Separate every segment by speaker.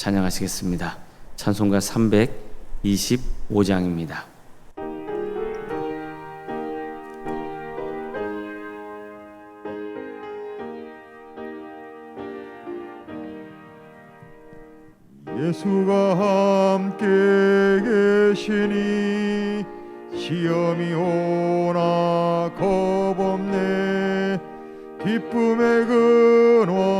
Speaker 1: 찬양하시겠습니다. 찬송가 325장입니다.
Speaker 2: 예수가 함께 계시니 시험이 오나 겁없네 기쁨의 근원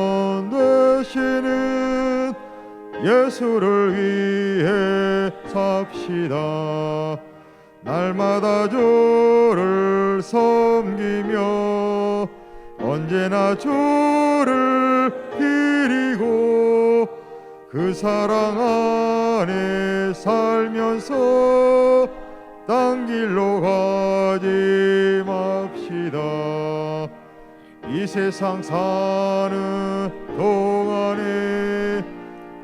Speaker 2: 예수를 위해 삽시다. 날마다 주를 섬기며 언제나 주를 기리고 그 사랑 안에 살면서 딴 길로 가지 맙시다. 이 세상 사는 동안에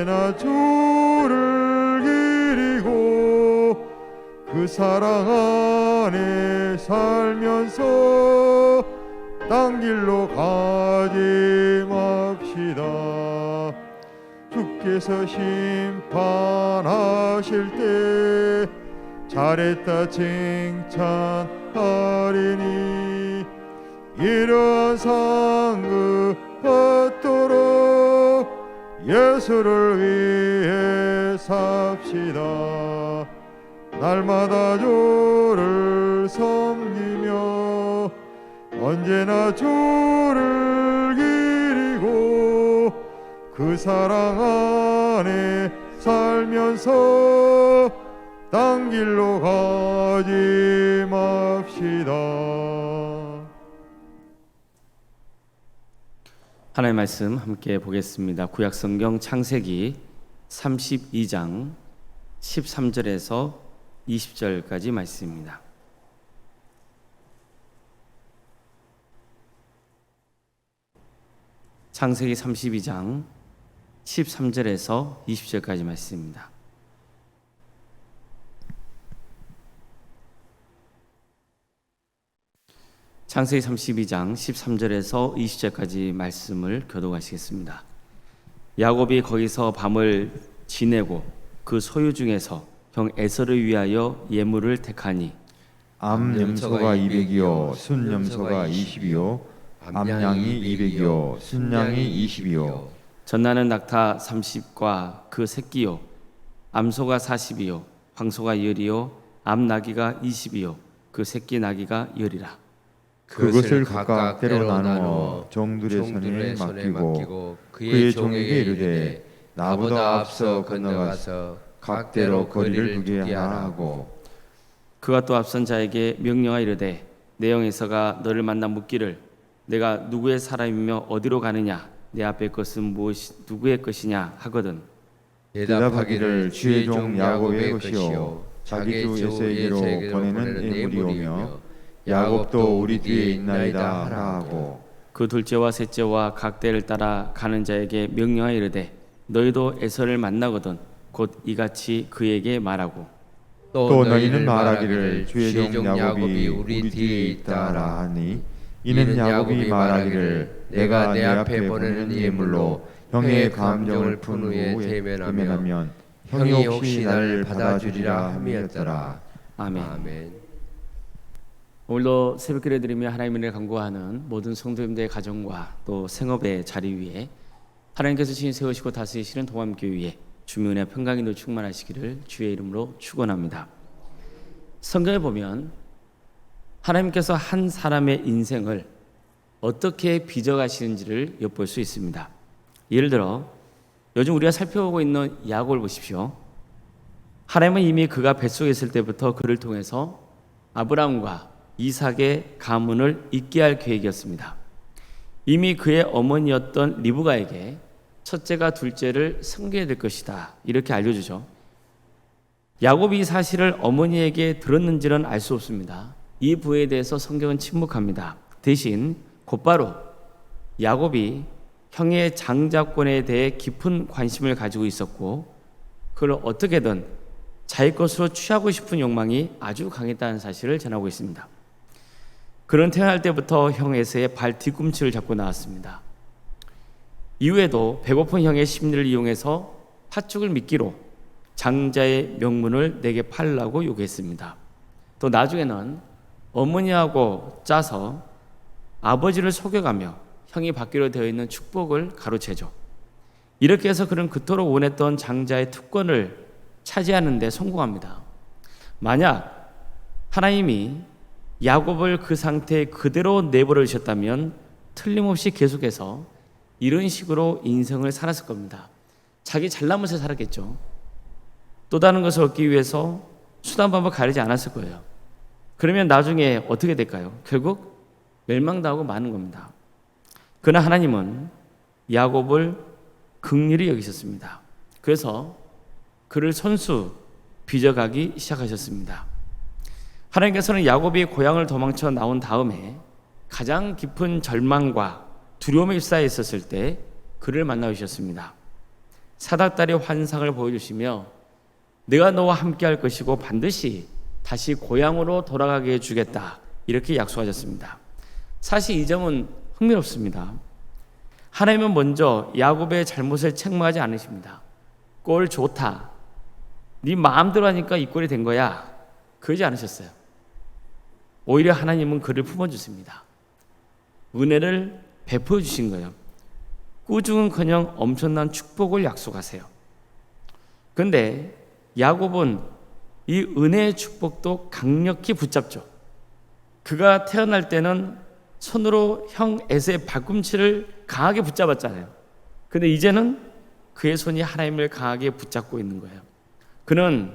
Speaker 2: 언제나 주를 기리고 그 사랑 안에 살면서 딴 길로 가지 맙시다. 주께서 심판하실 때 잘했다 칭찬하리니 이러한 상급 예수를 위해 삽시다 날마다 주를 섬기며 언제나 주를 기리고 그 사랑 안에 살면서 딴 길로 가지 맙시다.
Speaker 1: 하나님의 말씀 함께 보겠습니다. 구약 성경 창세기 32장 13절에서 20절까지 말씀입니다. 창세기 32장 13절에서 20절까지 말씀입니다. 창세기 32장 13절에서 20절까지 말씀을 교독하시겠습니다. 야곱이 거기서 밤을 지내고 그 소유 중에서 형 에서를 위하여 예물을 택하니
Speaker 3: 암 염소가 200이요 순 염소가 20이요 암양이 200이요 순양이 20이요.
Speaker 1: 전나는 낙타 30과 그 새끼요 암소가 40이요 황소가 열이요 암 나귀가 20이요 그 새끼 나귀가 열이라
Speaker 3: 그것을 각각 때로 나누어 종들의 손에 맡기고 그의 종에게 이르되 나보다 앞서 건너가서 각대로 거리를 두게 하라 하고.
Speaker 1: 그가 또 앞선 자에게 명령하 이르되 내 영에서가 너를 만나 묻기를 내가 누구의 사람이며 어디로 가느냐? 내 앞에 것은 무엇이 누구의 것이냐? 하거든.
Speaker 3: 대답하기를 주의 종 야곱의 것이요. 자기 주 에서에게로 보내는 예물이오며 야곱도 우리 뒤에 있나이다 하라 하고
Speaker 1: 그 둘째와 셋째와 각 대를 따라 가는 자에게 명령하 이르되 너희도 에서를 만나거든 곧 이같이 그에게 말하고
Speaker 3: 또 너희는 말하기를 주의 종 야곱이 우리 뒤에 있다라 하니 이는 야곱이 말하기를 내가 내 앞에 보내는 예물로 형의 감정을 푼 후에 대면하면 형이 혹시 나를 받아주리라 함이었더라
Speaker 1: 아멘.
Speaker 4: 아멘.
Speaker 1: 오늘도 새벽기를 드리며 은혜를 간구하는 모든 성도님들의 가정과 또 생업의 자리 위에 하나님께서 신 세우시고 다스리시는 동암교회에 주의 은혜 평강인도 충만하시기를 주의 이름으로 축원합니다. 성경에 보면 하나님께서 한 사람의 인생을 어떻게 빚어가시는지를 엿볼 수 있습니다. 예를 들어 요즘 우리가 살펴보고 있는 야곱을 보십시오. 하나님은 이미 그가 뱃속에 있을 때부터 그를 통해서 아브라함과 이삭의 가문을 잇게 할 계획이었습니다. 이미 그의 어머니였던 리브가에게 첫째가 둘째를 섬겨야 될 것이다. 이렇게 알려주죠. 야곱이 이 사실을 어머니에게 들었는지는 알 수 없습니다. 이 부에 대해서 성경은 침묵합니다. 대신 곧바로 야곱이 형의 장자권에 대해 깊은 관심을 가지고 있었고 그걸 어떻게든 자기 것으로 취하고 싶은 욕망이 아주 강했다는 사실을 전하고 있습니다. 그는 태어날 때부터 형 에서의 발 뒤꿈치를 잡고 나왔습니다. 이후에도 배고픈 형의 심리를 이용해서 팥죽을 미끼로 장자의 명문을 내게 팔라고 요구했습니다. 또 나중에는 어머니하고 짜서 아버지를 속여가며 형이 받기로 되어 있는 축복을 가로채죠. 이렇게 해서 그는 그토록 원했던 장자의 특권을 차지하는 데 성공합니다. 만약 하나님이 야곱을 그 상태에 그대로 내버려 주셨다면 틀림없이 계속해서 이런 식으로 인생을 살았을 겁니다. 자기 잘나무새 살았겠죠. 또 다른 것을 얻기 위해서 수단 방법 가리지 않았을 거예요. 그러면 나중에 어떻게 될까요? 결국 멸망당하고 마는 겁니다. 그러나 하나님은 야곱을 극률히 여기셨습니다. 그래서 그를 선수 빚어가기 시작하셨습니다. 하나님께서는 야곱이 고향을 도망쳐 나온 다음에 가장 깊은 절망과 두려움에 휩싸여 있었을 때 그를 만나 주셨습니다. 사닥다리 환상을 보여주시며 내가 너와 함께 할 것이고 반드시 다시 고향으로 돌아가게 해주겠다 이렇게 약속하셨습니다. 사실 이 점은 흥미롭습니다. 하나님은 먼저 야곱의 잘못을 책망하지 않으십니다. 꼴 좋다. 네 마음대로 하니까 이 꼴이 된 거야. 그러지 않으셨어요. 오히려 하나님은 그를 품어주십니다. 은혜를 베풀어 주신 거예요. 꾸중은커녕 엄청난 축복을 약속하세요. 근데 야곱은 이 은혜의 축복도 강력히 붙잡죠. 그가 태어날 때는 손으로 형 에서의 발꿈치를 강하게 붙잡았잖아요. 근데 이제는 그의 손이 하나님을 강하게 붙잡고 있는 거예요. 그는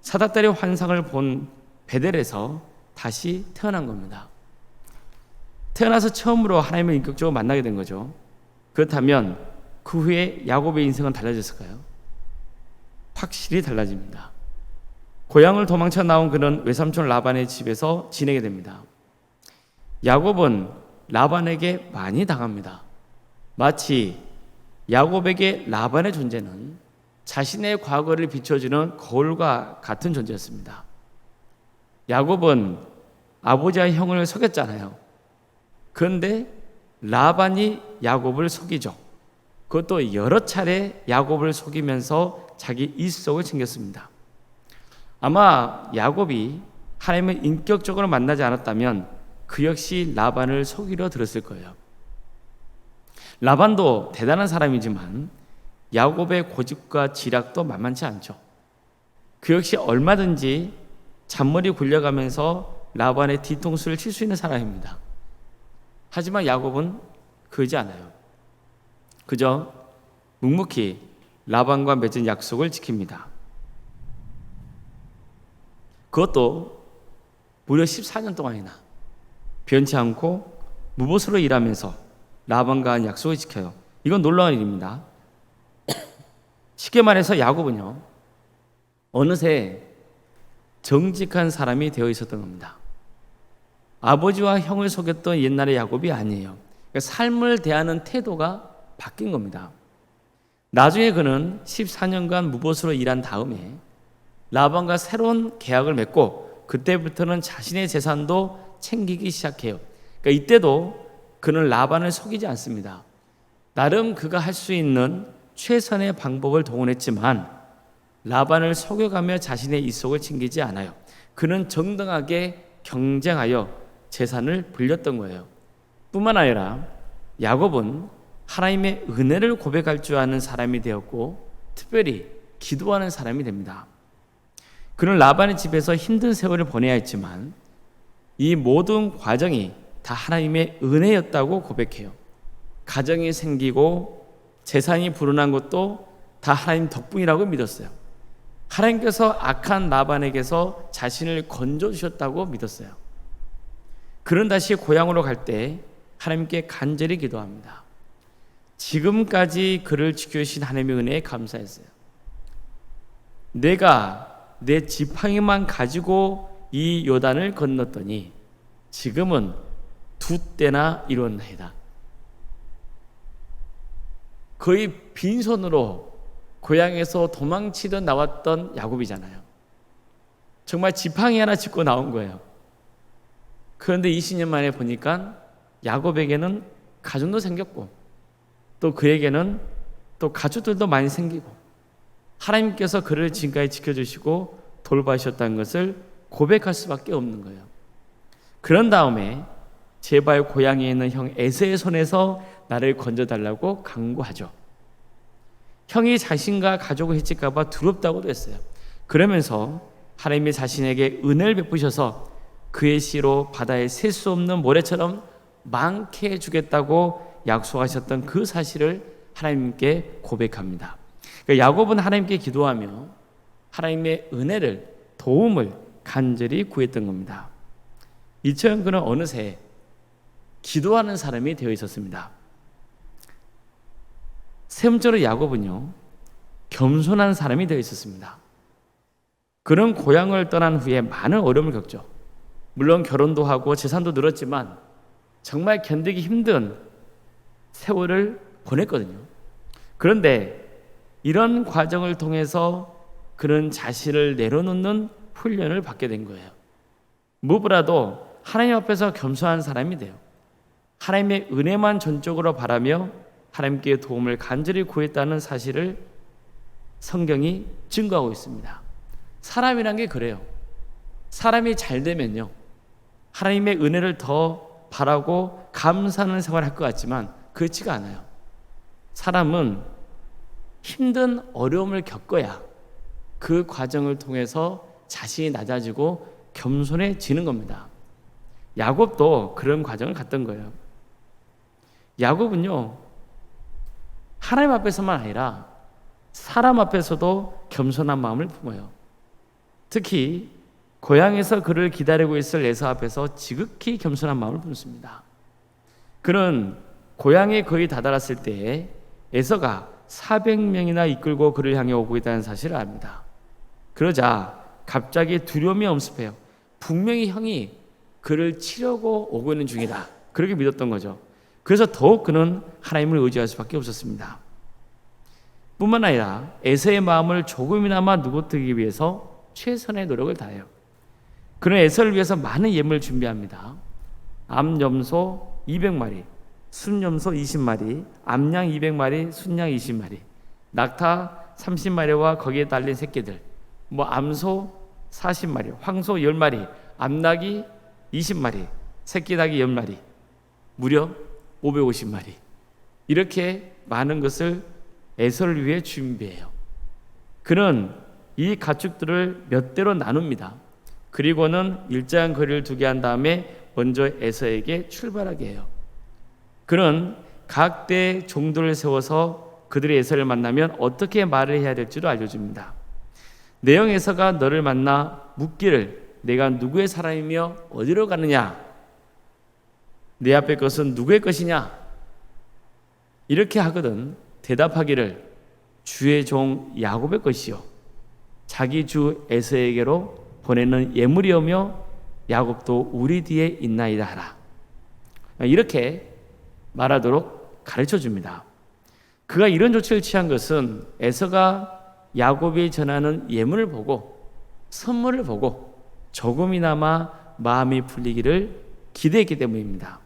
Speaker 1: 사닥다리 환상을 본 베델에서 다시 태어난 겁니다. 태어나서 처음으로 하나님을 인격적으로 만나게 된 거죠. 그렇다면 그 후에 야곱의 인생은 달라졌을까요? 확실히 달라집니다. 고향을 도망쳐 나온 그는 외삼촌 라반의 집에서 지내게 됩니다. 야곱은 라반에게 많이 당합니다. 마치 야곱에게 라반의 존재는 자신의 과거를 비춰주는 거울과 같은 존재였습니다. 야곱은 아버지와 형을 속였잖아요. 그런데 라반이 야곱을 속이죠. 그것도 여러 차례 야곱을 속이면서 자기 일속을 챙겼습니다. 아마 야곱이 하나님을 인격적으로 만나지 않았다면 그 역시 라반을 속이려 들었을 거예요. 라반도 대단한 사람이지만 야곱의 고집과 지략도 만만치 않죠. 그 역시 얼마든지 잔머리 굴려가면서 라반의 뒤통수를 칠 수 있는 사람입니다. 하지만 야곱은 그러지 않아요. 그저 묵묵히 라반과 맺은 약속을 지킵니다. 그것도 무려 14년 동안이나 변치 않고 무보수로 일하면서 라반과 한 약속을 지켜요. 이건 놀라운 일입니다. 쉽게 말해서 야곱은요 어느새 정직한 사람이 되어 있었던 겁니다. 아버지와 형을 속였던 옛날의 야곱이 아니에요. 그러니까 삶을 대하는 태도가 바뀐 겁니다. 나중에 그는 14년간 무보수로 일한 다음에 라반과 새로운 계약을 맺고 그때부터는 자신의 재산도 챙기기 시작해요. 그러니까 이때도 그는 라반을 속이지 않습니다. 나름 그가 할 수 있는 최선의 방법을 동원했지만 라반을 속여가며 자신의 이속을 챙기지 않아요. 그는 정당하게 경쟁하여 재산을 불렸던 거예요. 뿐만 아니라 야곱은 하나님의 은혜를 고백할 줄 아는 사람이 되었고 특별히 기도하는 사람이 됩니다. 그는 라반의 집에서 힘든 세월을 보내야 했지만 이 모든 과정이 다 하나님의 은혜였다고 고백해요. 가정이 생기고 재산이 불어난 것도 다 하나님 덕분이라고 믿었어요. 하나님께서 악한 라반에게서 자신을 건져 주셨다고 믿었어요. 그는 다시 고향으로 갈 때 하나님께 간절히 기도합니다. 지금까지 그를 지켜주신 하나님의 은혜에 감사했어요. 내가 내 지팡이만 가지고 이 요단을 건넜더니 지금은 두 때나 이뤘나이다. 거의 빈손으로 고향에서 도망치던 나왔던 야곱이잖아요. 정말 지팡이 하나 짚고 나온 거예요. 그런데 20년 만에 보니까 야곱에게는 가정도 생겼고 또 그에게는 또 가족들도 많이 생기고 하나님께서 그를 지금까지 지켜주시고 돌봐주셨다는 것을 고백할 수밖에 없는 거예요. 그런 다음에 제발 고향에 있는 형 에서의 손에서 나를 건져달라고 강구하죠. 형이 자신과 가족을 해칠까봐 두렵다고도 했어요. 그러면서 하나님이 자신에게 은혜를 베푸셔서 그의 씨로 바다에 셀 수 없는 모래처럼 많게 해주겠다고 약속하셨던 그 사실을 하나님께 고백합니다. 그러니까 야곱은 하나님께 기도하며 하나님의 은혜를 도움을 간절히 구했던 겁니다. 이처럼 그는 어느새 기도하는 사람이 되어 있었습니다. 세 번째로 야곱은요 겸손한 사람이 되어 있었습니다. 그는 고향을 떠난 후에 많은 어려움을 겪죠. 물론 결혼도 하고 재산도 늘었지만 정말 견디기 힘든 세월을 보냈거든요. 그런데 이런 과정을 통해서 그는 자신을 내려놓는 훈련을 받게 된 거예요. 무엇보다도 하나님 앞에서 겸손한 사람이 돼요. 하나님의 은혜만 전적으로 바라며 하나님께 도움을 간절히 구했다는 사실을 성경이 증거하고 있습니다. 사람이란 게 그래요. 사람이 잘 되면요. 하나님의 은혜를 더 바라고 감사하는 생활을 할 것 같지만 그렇지가 않아요. 사람은 힘든 어려움을 겪어야 그 과정을 통해서 자신이 낮아지고 겸손해지는 겁니다. 야곱도 그런 과정을 갔던 거예요. 야곱은요, 하나님 앞에서만 아니라 사람 앞에서도 겸손한 마음을 품어요. 특히 고향에서 그를 기다리고 있을 에서 앞에서 지극히 겸손한 마음을 품습니다. 그는 고향에 거의 다다랐을 때에 에서가 400명이나 이끌고 그를 향해 오고 있다는 사실을 압니다. 그러자 갑자기 두려움이 엄습해요. 분명히 형이 그를 치려고 오고 있는 중이다. 그렇게 믿었던 거죠. 그래서 더욱 그는 하나님을 의지할 수밖에 없었습니다. 뿐만 아니라 에서의 마음을 조금이나마 누구뜨기 위해서 최선의 노력을 다해요. 그는 에서를 위해서 많은 예물을 준비합니다. 암염소 200마리, 순염소 20마리, 암양 200마리, 순양 20마리, 낙타 30마리와 거기에 달린 새끼들, 뭐 암소 40마리, 황소 10마리, 암낙이 20마리, 새끼닭이 10마리, 무려 550마리. 이렇게 많은 것을 에서를 위해 준비해요. 그는 이 가축들을 몇 대로 나눕니다. 그리고는 일정한 거리를 두게 한 다음에 먼저 에서에게 출발하게 해요. 그는 각대 종들을 세워서 그들의 에서를 만나면 어떻게 말을 해야 될지도 알려줍니다. 내용 에서가 너를 만나 묻기를 내가 누구의 사람이며 어디로 가느냐? 내 앞에 것은 누구의 것이냐? 이렇게 하거든 대답하기를 주의 종 야곱의 것이요 자기 주 에서에게로 보내는 예물이오며 야곱도 우리 뒤에 있나이다 하라. 이렇게 말하도록 가르쳐 줍니다. 그가 이런 조치를 취한 것은 에서가 야곱이 전하는 예물을 보고 선물을 보고 조금이나마 마음이 풀리기를 기대했기 때문입니다.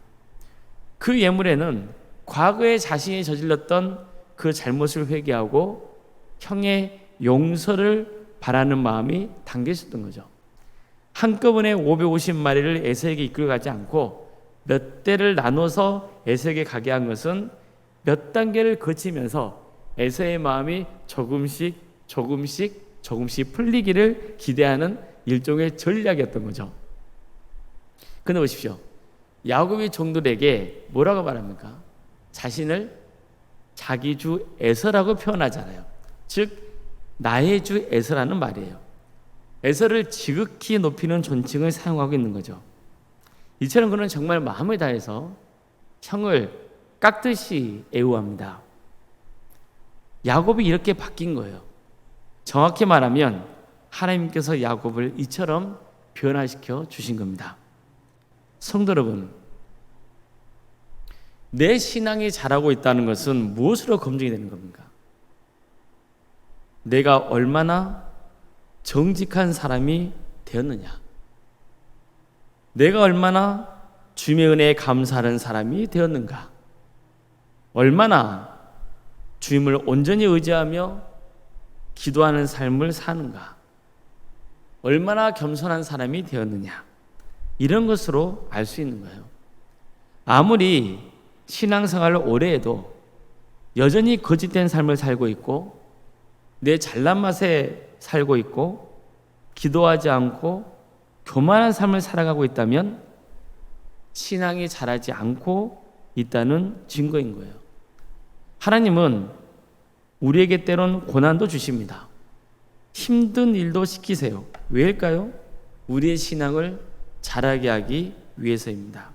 Speaker 1: 그 예물에는 과거에 자신이 저질렀던 그 잘못을 회개하고 형의 용서를 바라는 마음이 담겨 있었던 거죠. 한꺼번에 550마리를 에서에게 이끌어가지 않고 몇 대를 나눠서 에서에게 가게 한 것은 몇 단계를 거치면서 에서의 마음이 조금씩 조금씩 조금씩 풀리기를 기대하는 일종의 전략이었던 거죠. 근데 보십시오. 야곱이 종들에게 뭐라고 말합니까? 자신을 자기 주 에서라고 표현하잖아요. 즉 나의 주 에서라는 말이에요. 에서를 지극히 높이는 존칭을 사용하고 있는 거죠. 이처럼 그는 정말 마음을 다해서 형을 깎듯이 애우합니다. 야곱이 이렇게 바뀐 거예요. 정확히 말하면 하나님께서 야곱을 이처럼 변화시켜 주신 겁니다. 성도 여러분, 내 신앙이 자라고 있다는 것은 무엇으로 검증이 되는 겁니까? 내가 얼마나 정직한 사람이 되었느냐? 내가 얼마나 주님의 은혜에 감사하는 사람이 되었는가? 얼마나 주님을 온전히 의지하며 기도하는 삶을 사는가? 얼마나 겸손한 사람이 되었느냐? 이런 것으로 알 수 있는 거예요. 아무리 신앙생활을 오래 해도 여전히 거짓된 삶을 살고 있고 내 잘난 맛에 살고 있고 기도하지 않고 교만한 삶을 살아가고 있다면 신앙이 자라지 않고 있다는 증거인 거예요. 하나님은 우리에게 때론 고난도 주십니다. 힘든 일도 시키세요. 왜일까요? 우리의 신앙을 자라게 하기 위해서입니다.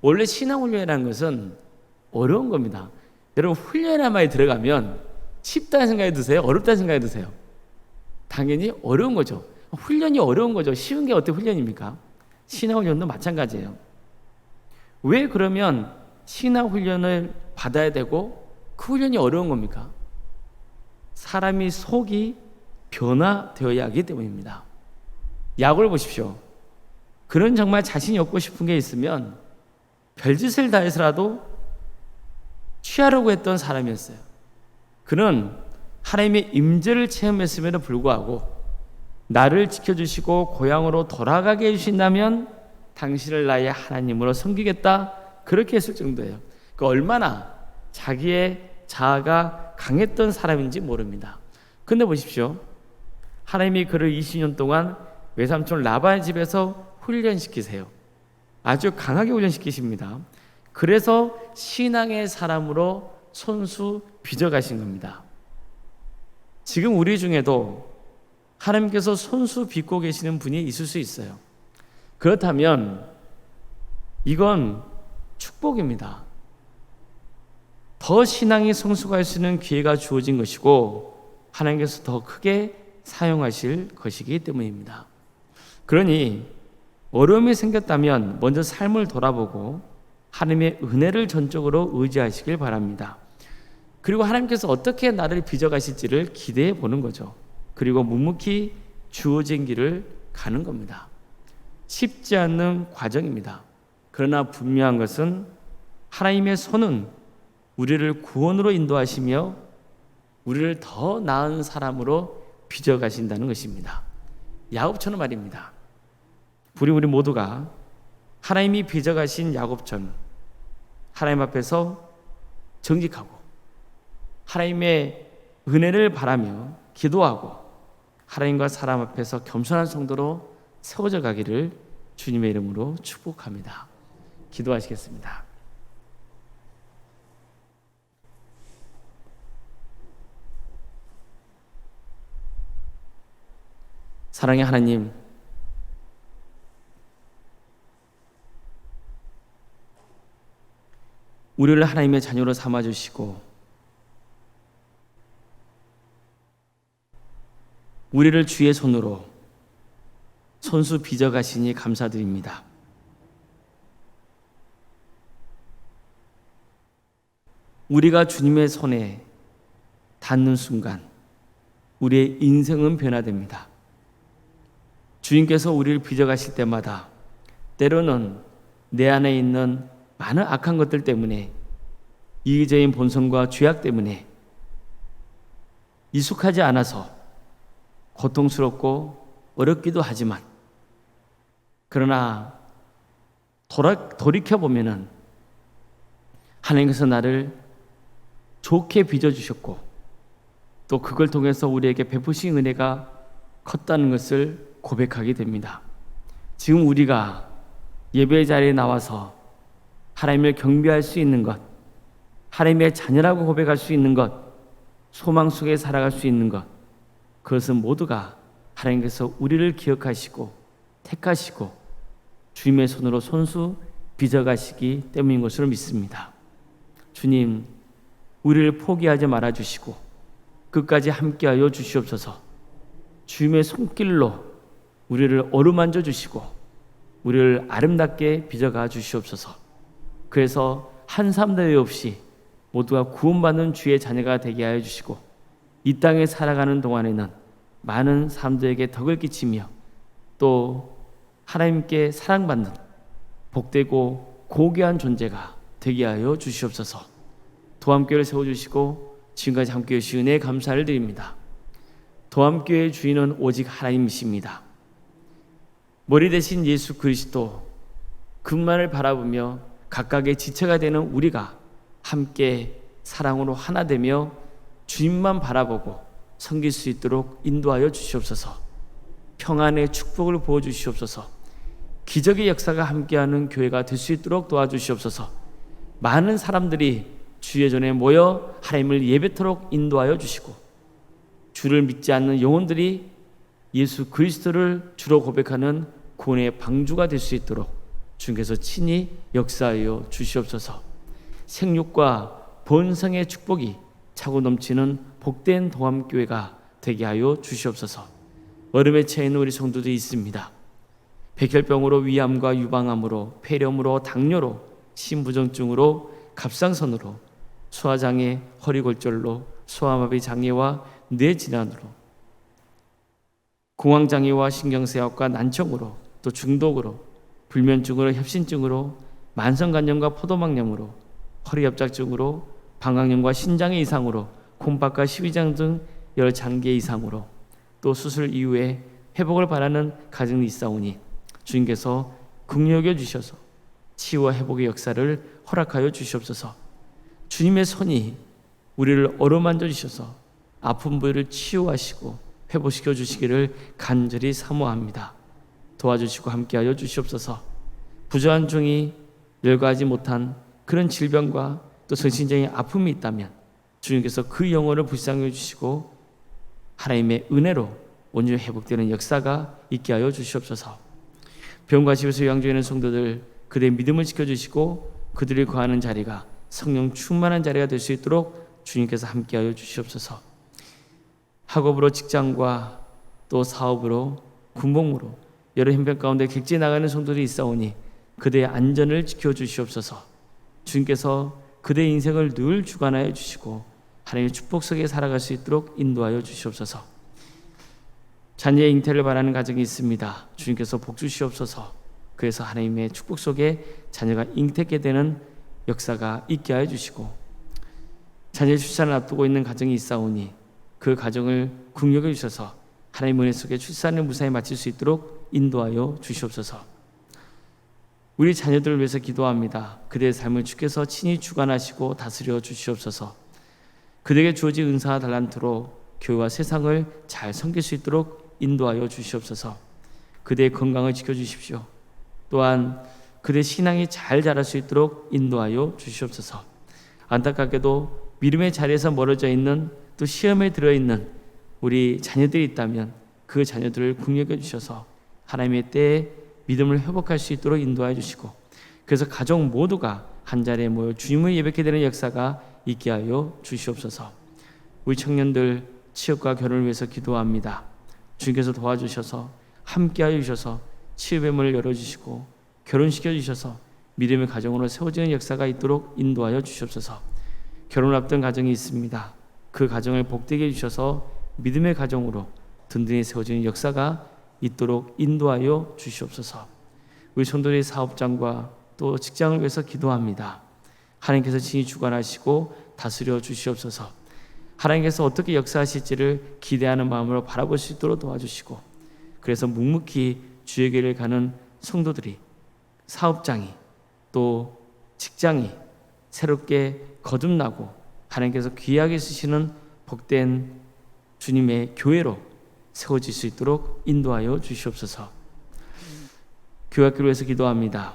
Speaker 1: 원래 신앙 훈련이라는 것은 어려운 겁니다. 여러분 훈련에 많이 들어가면 쉽다는 생각이 드세요? 어렵다는 생각이 드세요? 당연히 어려운 거죠. 훈련이 어려운 거죠. 쉬운 게 어떻게 훈련입니까? 신앙 훈련도 마찬가지예요. 왜 그러면 신앙 훈련을 받아야 되고 그 훈련이 어려운 겁니까? 사람이 속이 변화되어야 하기 때문입니다. 약을 보십시오. 그는 정말 자신이 얻고 싶은 게 있으면 별짓을 다해서라도 취하려고 했던 사람이었어요. 그는 하나님의 임재를 체험했음에도 불구하고 나를 지켜주시고 고향으로 돌아가게 해주신다면 당신을 나의 하나님으로 섬기겠다 그렇게 했을 정도예요. 그 얼마나 자기의 자아가 강했던 사람인지 모릅니다. 근데 보십시오. 하나님이 그를 20년 동안 외삼촌 라반의 집에서 훈련시키세요. 아주 강하게 훈련시키십니다. 그래서 신앙의 사람으로 손수 빚어가신 겁니다. 지금 우리 중에도 하나님께서 손수 빚고 계시는 분이 있을 수 있어요. 그렇다면 이건 축복입니다. 더 신앙이 성숙할 수 있는 기회가 주어진 것이고 하나님께서 더 크게 사용하실 것이기 때문입니다. 그러니 어려움이 생겼다면 먼저 삶을 돌아보고 하나님의 은혜를 전적으로 의지하시길 바랍니다. 그리고 하나님께서 어떻게 나를 빚어가실지를 기대해 보는 거죠. 그리고 묵묵히 주어진 길을 가는 겁니다. 쉽지 않는 과정입니다. 그러나 분명한 것은 하나님의 손은 우리를 구원으로 인도하시며 우리를 더 나은 사람으로 빚어가신다는 것입니다. 야곱처럼 말입니다. 우리 우리 모두가 하나님이 빚어가신 야곱처럼 하나님 앞에서 정직하고 하나님의 은혜를 바라며 기도하고 하나님과 사람 앞에서 겸손한 성도로 세워져 가기를 주님의 이름으로 축복합니다. 기도하시겠습니다. 사랑의 하나님, 우리를 하나님의 자녀로 삼아 주시고 우리를 주의 손으로 손수 빚어 가시니 감사드립니다. 우리가 주님의 손에 닿는 순간 우리의 인생은 변화됩니다. 주님께서 우리를 빚어 가실 때마다 때로는 내 안에 있는 많은 악한 것들 때문에 이기적인 본성과 죄악 때문에 익숙하지 않아서 고통스럽고 어렵기도 하지만 그러나 돌아, 돌이켜 보면은 하나님께서 나를 좋게 빚어 주셨고 또 그걸 통해서 우리에게 베푸신 은혜가 컸다는 것을 고백하게 됩니다. 지금 우리가 예배 자리에 나와서 하나님을 경배할 수 있는 것, 하나님의 자녀라고 고백할 수 있는 것, 소망 속에 살아갈 수 있는 것, 그것은 모두가 하나님께서 우리를 기억하시고 택하시고 주님의 손으로 손수 빚어가시기 때문인 것으로 믿습니다. 주님, 우리를 포기하지 말아 주시고 끝까지 함께하여 주시옵소서. 주님의 손길로 우리를 어루만져 주시고 우리를 아름답게 빚어가 주시옵소서. 그래서 한 사람도 없이 모두가 구원받는 주의 자녀가 되게 하여 주시고 이 땅에 살아가는 동안에는 많은 사람들에게 덕을 끼치며 또 하나님께 사랑받는 복되고 고귀한 존재가 되게 하여 주시옵소서. 도함교회를 세워주시고 지금까지 함께 해주신 은혜 감사를 드립니다. 도함교회의 주인은 오직 하나님이십니다. 머리 대신 예수 그리스도 그만을 바라보며 각각의 지체가 되는 우리가 함께 사랑으로 하나 되며 주님만 바라보고 섬길 수 있도록 인도하여 주시옵소서. 평안의 축복을 부어 주시옵소서. 기적의 역사가 함께하는 교회가 될 수 있도록 도와주시옵소서. 많은 사람들이 주의 전에 모여 하나님을 예배토록 인도하여 주시고 주를 믿지 않는 영혼들이 예수 그리스도를 주로 고백하는 구원의 방주가 될 수 있도록 주께서 친히 역사하여 주시옵소서. 생육과 본성의 축복이 차고 넘치는 복된 도함교회가 되게 하여 주시옵소서. 얼음에 채 있는 우리 성도들이 있습니다. 백혈병으로 위암과 유방암으로 폐렴으로 당뇨로 심부정증으로 갑상선으로 소화장애 허리골절로 소아마비 장애와 뇌 질환으로 공황 장애와 신경쇠약과 난청으로 또 중독으로 불면증으로 협신증으로 만성간염과 포도막염으로 허리협착증으로 방광염과 신장의 이상으로 콩팥과 십이장 등 여러 장기 이상으로 또 수술 이후에 회복을 바라는 가정이 있사오니 주님께서 긍휼여 주셔서 치유와 회복의 역사를 허락하여 주시옵소서. 주님의 손이 우리를 어루만져 주셔서 아픈 부위를 치유하시고 회복시켜 주시기를 간절히 사모합니다. 도와주시고 함께하여 주시옵소서. 부조한 중이 열거하지 못한 그런 질병과 또 정신적인 아픔이 있다면 주님께서 그 영혼을 불쌍해 주시고 하나님의 은혜로 온전히 회복되는 역사가 있게 하여 주시옵소서. 병과 집에서 있는 성도들 그들의 믿음을 지켜주시고 그들이 거하는 자리가 성령 충만한 자리가 될 수 있도록 주님께서 함께하여 주시옵소서. 학업으로 직장과 또 사업으로 군복무로 여러 형편 가운데 객지에 나가는 성도들이 있사오니 그들의 안전을 지켜 주시옵소서. 주님께서 그들의 인생을 늘 주관하여 주시고 하나님의 축복 속에 살아갈 수 있도록 인도하여 주시옵소서. 자녀의 잉태를 바라는 가정이 있습니다. 주님께서 복 주시옵소서. 그래서 하나님의 축복 속에 자녀가 잉태케 되는 역사가 있게 하여 주시고 자녀 출산을 앞두고 있는 가정이 있사오니 그 가정을 궁력해 주셔서 하나님 은혜 속에 출산을 무사히 마칠 수 있도록 인도하여 주시옵소서. 우리 자녀들을 위해서 기도합니다. 그들의 삶을 주께서 친히 주관하시고 다스려 주시옵소서. 그들에게 주어진 은사와 달란트로 교회와 세상을 잘 섬길 수 있도록 인도하여 주시옵소서. 그대의 건강을 지켜 주십시오. 또한 그대 신앙이 잘 자랄 수 있도록 인도하여 주시옵소서. 안타깝게도 믿음의 자리에서 멀어져 있는 또 시험에 들어 있는 우리 자녀들이 있다면 그 자녀들을 국력해 주셔서 하나님의 때에 믿음을 회복할 수 있도록 인도하여 주시고 그래서 가족 모두가 한 자리에 모여 주님을 예배게 되는 역사가 있게 하여 주시옵소서. 우리 청년들 취업과 결혼을 위해서 기도합니다. 주님께서 도와주셔서 함께하여 주셔서 취업의 문을 열어주시고 결혼시켜 주셔서 믿음의 가정으로 세워지는 역사가 있도록 인도하여 주시옵소서. 결혼 앞둔 가정이 있습니다. 그 가정을 복되게 해주셔서 믿음의 가정으로 든든히 세워지는 역사가 있도록 인도하여 주시옵소서. 우리 성도의 사업장과 또 직장을 위해서 기도합니다. 하나님께서 친히 주관하시고 다스려 주시옵소서. 하나님께서 어떻게 역사하실지를 기대하는 마음으로 바라볼 수 있도록 도와주시고 그래서 묵묵히 주의 길을 가는 성도들이 사업장이 또 직장이 새롭게 거듭나고 하나님께서 귀하게 쓰시는 복된 주님의 교회로 세워질 수 있도록 인도하여 주시옵소서. 교회학교를 위해서 기도합니다.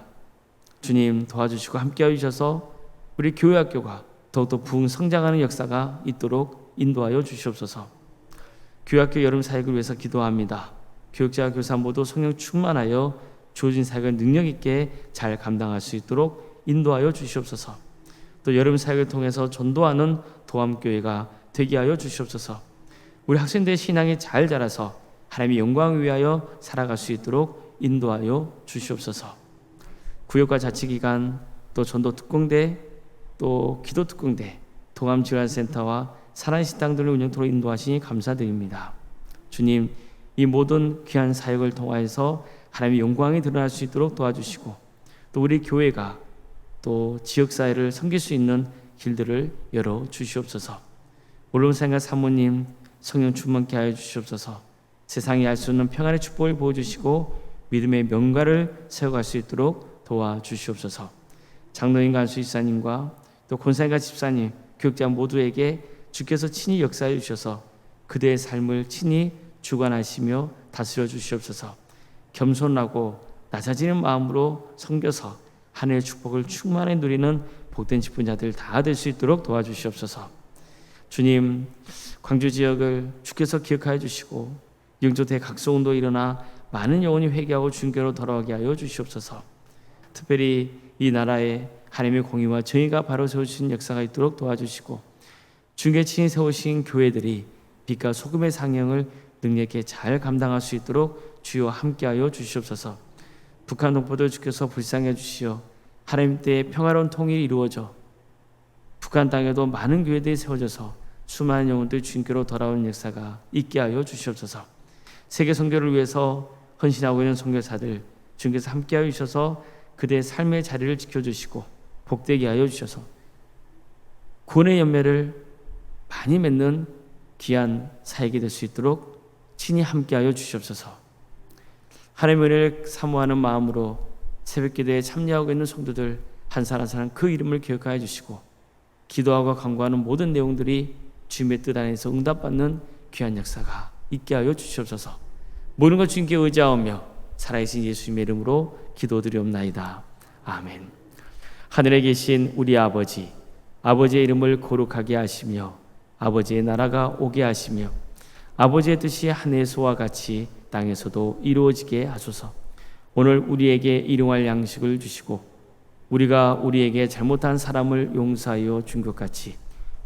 Speaker 1: 주님 도와주시고 함께해 주셔서 우리 교회학교가 더욱더 부흥 성장하는 역사가 있도록 인도하여 주시옵소서. 교회학교 여름 사역을 위해서 기도합니다. 교육자 교사 모두 성령 충만하여 주어진 사역을 능력 있게 잘 감당할 수 있도록 인도하여 주시옵소서. 또 여름 사역을 통해서 전도하는 도암교회가 되게 하여 주시옵소서. 우리 학생들의 신앙이 잘 자라서 하나님의 영광을 위하여 살아갈 수 있도록 인도하여 주시옵소서. 구역과 자치기관 또 전도 특공대 또 기도 특공대 동암 지원센터와 사랑 식당들을 운영토록 인도하시니 감사드립니다. 주님 이 모든 귀한 사역을 통하여서 하나님의 영광이 드러날 수 있도록 도와주시고 또 우리 교회가 또 지역 사회를 섬길 수 있는 길들을 열어 주시옵소서. 올롬생과 사모님 성령 충만케 하여 주시옵소서. 세상이 알 수 없는 평안의 축복을 보여 주시고 믿음의 명가를 세워갈 수 있도록 도와 주시옵소서. 장로인 간수 이사님과 또 권사님과 집사님, 교육자 모두에게 주께서 친히 역사해 주셔서 그대의 삶을 친히 주관하시며 다스려 주시옵소서. 겸손하고 낮아지는 마음으로 섬겨서 하늘의 축복을 충만히 누리는 복된 직분자들 다 될 수 있도록 도와주시옵소서. 주님, 광주 지역을 주께서 기억하여 주시고 영조 대각성운도 일어나 많은 영혼이 회개하고 주님께로 돌아오게 하여 주시옵소서. 특별히 이 나라에 하나님의 공의와 정의가 바로 세우신 역사가 있도록 도와주시고 친히 세우신 교회들이 빛과 소금의 상영을 능력있게 잘 감당할 수 있도록 주여 함께하여 주시옵소서. 북한 동포들 주께서 불쌍해 주시어 하나님 때의 평화로운 통일이 이루어져 북한 땅에도 많은 교회들이 세워져서 수많은 영혼들 주님께로 돌아오는 역사가 있게 하여 주시옵소서. 세계 선교를 위해서 헌신하고 있는 선교사들 주님께서 함께하여 주셔서 그대의 삶의 자리를 지켜주시고 복되게 하여 주셔서 구원의 연매를 많이 맺는 귀한 사역이 될 수 있도록 친히 함께하여 주시옵소서. 하나님의 사모하는 마음으로 새벽기도에 참여하고 있는 성도들 한 사람 한 사람 그 이름을 기억하여 주시고 기도하고 간구하는 모든 내용들이 주님의 뜻 안에서 응답받는 귀한 역사가 있게 하여 주시옵소서. 모든 것 주님께 의지하오며 살아계신 예수님의 이름으로 기도드리옵나이다. 아멘. 하늘에 계신 우리 아버지, 아버지의 이름을 거룩하게 하시며 아버지의 나라가 오게 하시며 아버지의 뜻이 하늘에서와 같이 땅에서도 이루어지게 하소서. 오늘 우리에게 일용할 양식을 주시고 우리가 우리에게 잘못한 사람을 용서하여 준 것 같이